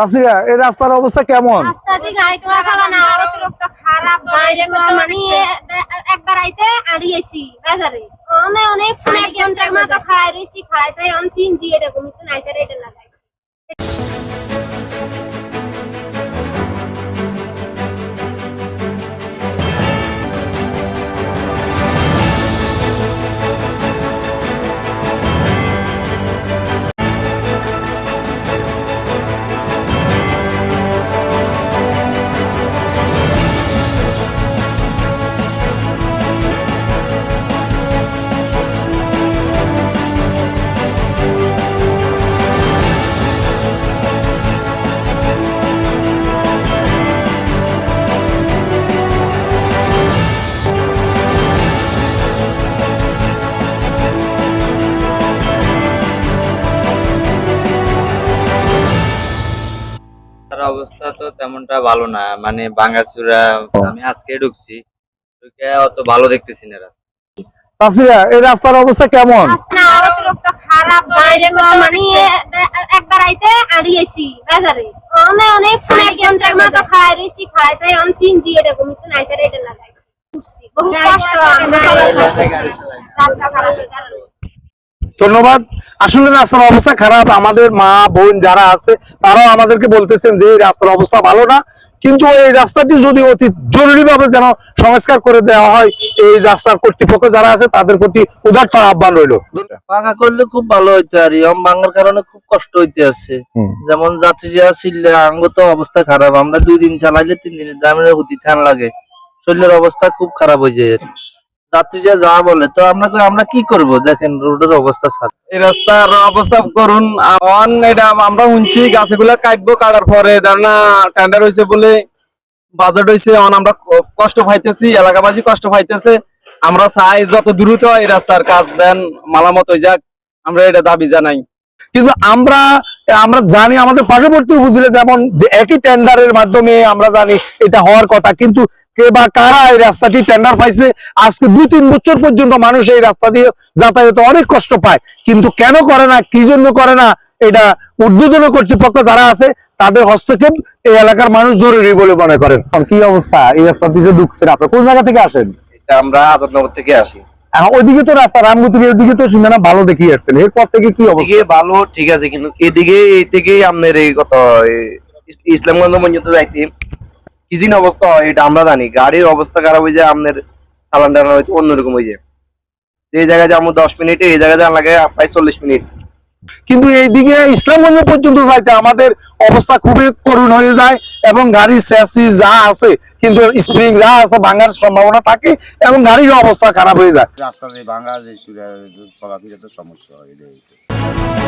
চাষিরা এই রাস্তার অবস্থা কেমন? রাস্তা দিয়ে গাড়ি তোলা চলে না অতিরিক্ত খারাপ গাড়ি মানে একবার আইতে আড়িয়েছি বাজারে অনেক অনেক ফোন এক ঘণ্টার মতো খাড়াই রয়েছি খাড়াইতে অন সিন দিয়ে এটা কমিতে নাইসে এটা লাগাইছি অবস্থা তো তেমনটা ভালো না। মানে ভাঙাচুরা আমি আজকে ঢুকছি। ঢুকে অত ভালো দেখতেছি না রাস্তা। চাষিরা এই রাস্তার অবস্থা কেমন? অতিরিক্ত খারাপ মানে একবার আইতে আড়িয়েছি বাজারে। অনেক অনেক ফোন এক ঘণ্টার মতো খাড়াই রয়েছি খাড়াইতে অন সিন দিয়ে এটা লাগাইছি। বহুত কষ্ট। রাস্তা খারাপের কারণে ধন্যবাদ। আসলে রাস্তার অবস্থা খারাপ। আমাদের মা বোন যারা আছে তারাও আমাদেরকে বলতেছেন যে এই রাস্তার অবস্থা ভালো না। কিন্তু এই রাস্তাটি যদি অতি জরুরি ভাবে যেন সংস্কার করে দেওয়া হয় এই রাস্তার কর্তৃপক্ষ যারা আছে তাদের প্রতি উদার্ত আহ্বান রইল। পাকা করলে খুব ভালো হইতে আর ইয়ম ভাঙার কারণে খুব কষ্ট হইতে আছে। যেমন যাত্রীরা ছিললে আঙ্গ তো অবস্থা খারাপ। আমরা দুই দিন চালাইলে তিন দিনের দামের গতি ঠান লাগে। শরীরের অবস্থা খুব খারাপ হয়ে যায়। যাত্রীরা যা বলে তো আমরা আমরা কি করব? দেখেন রোডের অবস্থা স্যার। এই রাস্তার অবস্থা করুন। অন এটা আমরা শুনছি গাছগুলা কাটবো কাটার পরে। না টেন্ডার হয়েছে বলে বাজেট হয়েছে অন আমরা কষ্ট পাইতেছি এলাকাবাসী কষ্ট পাইতেছে। আমরা চাই যত দ্রুত এই রাস্তার কাজ দেন মালামত হয়ে যাক। আমরা এটা দাবি জানাই। কিন্তু আমরা আমরা জানি আমাদের পার্শ্ববর্তী উপজেলা যেমন যে একই টেন্ডারের মাধ্যমে আমরা জানি এটা হওয়ার কথা কিন্তু কে বা কারা এই রাস্তাটি টেন্ডার পাইছে আজকে দুই তিন বছর পর্যন্ত মানুষ এই রাস্তা দিয়ে যাতায়াত অনেক কষ্ট পায়। কিন্তু কেন করে না কি জন্য করে না এটা উদ্বোধন কর্তৃপক্ষ যারা আছে তাদের হস্তক্ষেপ এই এলাকার মানুষ জরুরি বলে মনে করেন। কি অবস্থা? এই রাস্তা দিয়ে ঢুকছেন আপনি কোন জায়গা থেকে আসেন? এটা আমরা আজাদনগর থেকে আসি। এখন ওইদিকে তো রাস্তা রামগতির ওইদিকে তো সীমানা ভালো দেখিয়ে আসছেন এরপর থেকে কি অবস্থা? ভালো, ঠিক আছে, কিন্তু এদিকে, এই থেকেই আপনার এই এই ইস- ইসলামগঞ্জ পর্যন্ত যাইতে কি জিন অবস্থা হয়, এটা আমরা জানি। গাড়ির অবস্থা খারাপ হয়ে যায়, আপনার চালান টালান হয়তো অন্যরকম হয়ে যায়। যে জায়গায় যাব দশ মিনিটে, এই জায়গায় যাওয়া লাগে প্রায় চল্লিশ মিনিট। কিন্তু এইদিকে ইসলামগঞ্জ পর্যন্ত যাইতে আমাদের অবস্থা খুবই করুণ হয়ে যায়। এবং গাড়ির স্যাসি যা আছে, কিন্তু স্প্রিং যা আছে, ভাঙার সম্ভাবনা থাকে এবং গাড়ির অবস্থা খারাপ হয়ে যায় রাস্তাতে ভাঙা চলাফেরা সমস্যা হয় এটাই।